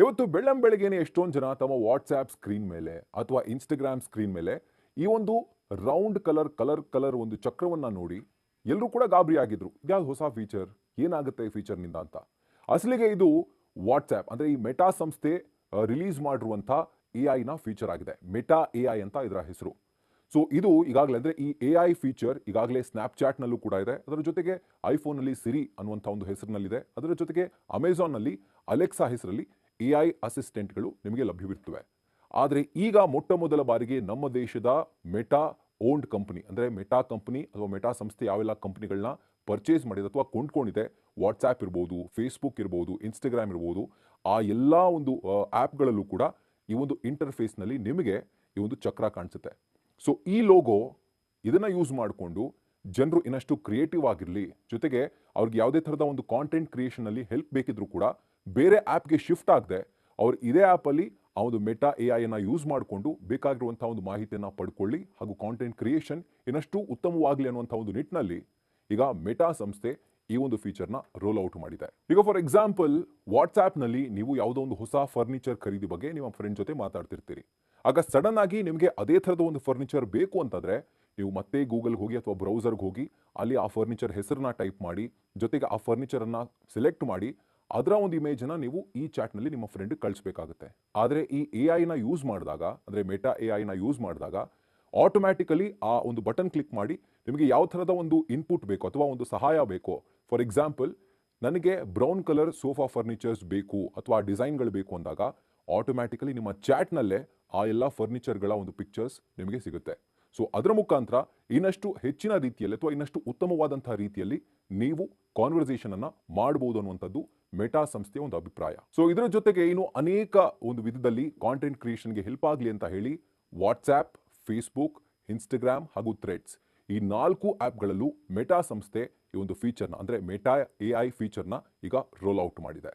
ಇವತ್ತು ಬೆಳ್ಳಂ ಬೆಳಗ್ಗೆನೆ ಎಷ್ಟೊಂದು ಜನ ತಮ್ಮ ವಾಟ್ಸ್ಆ್ಯಪ್ ಸ್ಕ್ರೀನ್ ಮೇಲೆ ಅಥವಾ ಇನ್ಸ್ಟಾಗ್ರಾಮ್ ಸ್ಕ್ರೀನ್ ಮೇಲೆ ಈ ಒಂದು ರೌಂಡ್ ಕಲರ್ ಕಲರ್ ಕಲರ್ ಒಂದು ಚಕ್ರವನ್ನ ನೋಡಿ ಎಲ್ಲರೂ ಕೂಡ ಗಾಬರಿ ಆಗಿದ್ರು. ಇದ್ಯಾವ್ದು ಹೊಸ ಫೀಚರ್ ಏನಾಗುತ್ತೆ ಈ ಫೀಚರ್ನಿಂದ ಅಂತ? ಅಸಲಿಗೆ ಇದು ವಾಟ್ಸ್ಆ್ಯಪ್ ಅಂದರೆ ಈ ಮೆಟಾ ಸಂಸ್ಥೆ ರಿಲೀಸ್ ಮಾಡಿರುವಂಥ ಎ ಐನ ಫೀಚರ್ ಆಗಿದೆ. ಮೆಟಾ ಎ ಐ ಅಂತ ಇದರ ಹೆಸರು. ಸೊ ಇದು ಈಗಾಗಲೇ ಅಂದರೆ ಈ ಎ ಐ ಫೀಚರ್ ಈಗಾಗಲೇ ಸ್ನ್ಯಾಪ್ಚಾಟ್ನಲ್ಲೂ ಕೂಡ ಇದೆ. ಅದರ ಜೊತೆಗೆ ಐಫೋನಲ್ಲಿ ಸಿರಿ ಅನ್ನುವಂಥ ಒಂದು ಹೆಸರಿನಲ್ಲಿದೆ. ಅದರ ಜೊತೆಗೆ ಅಮೆಝಾನ್ನಲ್ಲಿ ಅಲೆಕ್ಸಾ ಹೆಸರಲ್ಲಿ ಎ ಐ ಅಸಿಸ್ಟೆಂಟ್ಗಳು ನಿಮಗೆ ಲಭ್ಯವಿರ್ತವೆ ಆದರೆ ಈಗ ಮೊಟ್ಟ ಮೊದಲ ಬಾರಿಗೆ ನಮ್ಮ ದೇಶದ ಮೆಟಾ ಓನ್ಡ್ ಕಂಪನಿ, ಅಂದರೆ ಮೆಟಾ ಕಂಪನಿ ಅಥವಾ ಮೆಟಾ ಸಂಸ್ಥೆ ಯಾವೆಲ್ಲ ಕಂಪ್ನಿಗಳನ್ನ ಪರ್ಚೇಸ್ ಮಾಡಿದೆ ಅಥವಾ ಕೊಂಡ್ಕೊಂಡಿದೆ ವಾಟ್ಸ್ಆ್ಯಪ್ ಇರ್ಬೋದು, ಫೇಸ್ಬುಕ್ ಇರ್ಬೋದು, ಇನ್ಸ್ಟಾಗ್ರಾಮ್ ಇರ್ಬೋದು, ಆ ಎಲ್ಲ ಒಂದು ಆ್ಯಪ್ಗಳಲ್ಲೂ ಕೂಡ ಈ ಒಂದು ಇಂಟರ್ಫೇಸ್ನಲ್ಲಿ ನಿಮಗೆ ಈ ಒಂದು ಚಕ್ರ ಕಾಣಿಸುತ್ತೆ. ಸೊ ಈ ಲೋಗೋ ಇದನ್ನು ಯೂಸ್ ಮಾಡಿಕೊಂಡು ಜನರು ಇನ್ನಷ್ಟು ಕ್ರಿಯೇಟಿವ್ ಆಗಿರಲಿ, ಜೊತೆಗೆ ಅವ್ರಿಗೆ ಯಾವುದೇ ಥರದ ಒಂದು ಕಾಂಟೆಂಟ್ ಕ್ರಿಯೇಷನಲ್ಲಿ ಹೆಲ್ಪ್ ಬೇಕಿದ್ರೂ ಕೂಡ ಬೇರೆ ಆ್ಯಪ್ಗೆ ಶಿಫ್ಟ್ ಆಗದೆ ಅವ್ರು ಇದೇ ಆ್ಯಪಲ್ಲಿ ಆ ಒಂದು ಮೆಟಾ ಎ ಐನ ಯೂಸ್ ಮಾಡಿಕೊಂಡು ಬೇಕಾಗಿರುವಂಥ ಒಂದು ಮಾಹಿತಿಯನ್ನು ಪಡ್ಕೊಳ್ಳಿ ಹಾಗೂ ಕಾಂಟೆಂಟ್ ಕ್ರಿಯೇಷನ್ ಇನ್ನಷ್ಟು ಉತ್ತಮವಾಗಲಿ ಅನ್ನುವಂಥ ಒಂದು ನಿಟ್ಟಿನಲ್ಲಿ ಈಗ ಮೆಟಾ ಸಂಸ್ಥೆ ಈ ಒಂದು ಫೀಚರ್ನ ರೋಲ್ ಔಟ್ ಮಾಡಿದೆ. ಈಗ ಫಾರ್ ಎಕ್ಸಾಂಪಲ್ ವಾಟ್ಸ್ಆ್ಯಪ್ನಲ್ಲಿ ನೀವು ಯಾವುದೋ ಒಂದು ಹೊಸ ಫರ್ನಿಚರ್ ಖರೀದಿ ಬಗ್ಗೆ ನಿಮ್ಮ ಫ್ರೆಂಡ್ ಜೊತೆ ಮಾತಾಡ್ತಿರ್ತೀರಿ. ಆಗ ಸಡನ್ ಆಗಿ ನಿಮಗೆ ಅದೇ ಥರದ ಒಂದು ಫರ್ನಿಚರ್ ಬೇಕು ಅಂತಂದ್ರೆ ನೀವು ಮತ್ತೆ ಗೂಗಲ್ಗೆ ಹೋಗಿ ಅಥವಾ ಬ್ರೌಸರ್ಗೆ ಹೋಗಿ, ಅಲ್ಲಿ ಆ ಫರ್ನಿಚರ್ ಹೆಸರನ್ನ ಟೈಪ್ ಮಾಡಿ, ಜೊತೆಗೆ ಆ ಫರ್ನಿಚರನ್ನು ಸೆಲೆಕ್ಟ್ ಮಾಡಿ, ಅದರ ಒಂದು ಇಮೇಜನ್ನು ನೀವು ಈ ಚಾಟ್ನಲ್ಲಿ ನಿಮ್ಮ ಫ್ರೆಂಡ್ ಕಳಿಸ್ಬೇಕಾಗುತ್ತೆ. ಆದರೆ ಈ ಎ ಐನ ಯೂಸ್ ಮಾಡಿದಾಗ, ಅಂದರೆ ಮೆಟಾ ಎ ಐನ ಯೂಸ್ ಮಾಡಿದಾಗ ಆಟೋಮ್ಯಾಟಿಕಲಿ ಆ ಒಂದು ಬಟನ್ ಕ್ಲಿಕ್ ಮಾಡಿ, ನಿಮಗೆ ಯಾವ ಥರದ ಒಂದು ಇನ್ಪುಟ್ ಬೇಕು ಅಥವಾ ಒಂದು ಸಹಾಯ ಬೇಕೋ ಫಾರ್ ಎಕ್ಸಾಂಪಲ್ ನನಗೆ ಬ್ರೌನ್ ಕಲರ್ ಸೋಫಾ ಫರ್ನಿಚರ್ಸ್ ಬೇಕು ಅಥವಾ ಡಿಸೈನ್ಗಳು ಬೇಕು ಅಂದಾಗ ಆಟೋಮ್ಯಾಟಿಕಲಿ ನಿಮ್ಮ ಚಾಟ್ನಲ್ಲೇ ಆ ಎಲ್ಲ ಫರ್ನಿಚರ್ಗಳ ಒಂದು ಪಿಕ್ಚರ್ಸ್ ನಿಮಗೆ ಸಿಗುತ್ತೆ. ಸೊ ಅದರ ಮುಖಾಂತರ ಇನ್ನಷ್ಟು ಹೆಚ್ಚಿನ ರೀತಿಯಲ್ಲಿ ಅಥವಾ ಇನ್ನಷ್ಟು ಉತ್ತಮವಾದಂತಹ ರೀತಿಯಲ್ಲಿ ನೀವು ಕಾನ್ವರ್ಸೇಷನ್ ಅನ್ನ ಮಾಡಬಹುದು ಅನ್ನುವಂಥದ್ದು ಮೆಟಾ ಸಂಸ್ಥೆಯ ಒಂದು ಅಭಿಪ್ರಾಯ. ಸೊ ಇದರ ಜೊತೆಗೆ ಇನ್ನು ಅನೇಕ ಒಂದು ವಿಧದಲ್ಲಿ ಕಾಂಟೆಂಟ್ ಕ್ರಿಯೇಷನ್ಗೆ ಹೆಲ್ಪ್ ಆಗಲಿ ಅಂತ ಹೇಳಿ ವಾಟ್ಸ್ಆ್ಯಪ್ ಫೇಸ್ಬುಕ್ ಇನ್ಸ್ಟಾಗ್ರಾಮ್ ಹಾಗೂ ಥ್ರೆಡ್ಸ್ ಈ ನಾಲ್ಕು ಆ್ಯಪ್ಗಳಲ್ಲೂ ಮೆಟಾ ಸಂಸ್ಥೆ ಈ ಒಂದು ಫೀಚರ್ನ ಅಂದರೆ ಮೆಟಾ ಎ ಐ ಫೀಚರ್ನ ಈಗ ರೋಲ್ ಔಟ್ ಮಾಡಿದೆ.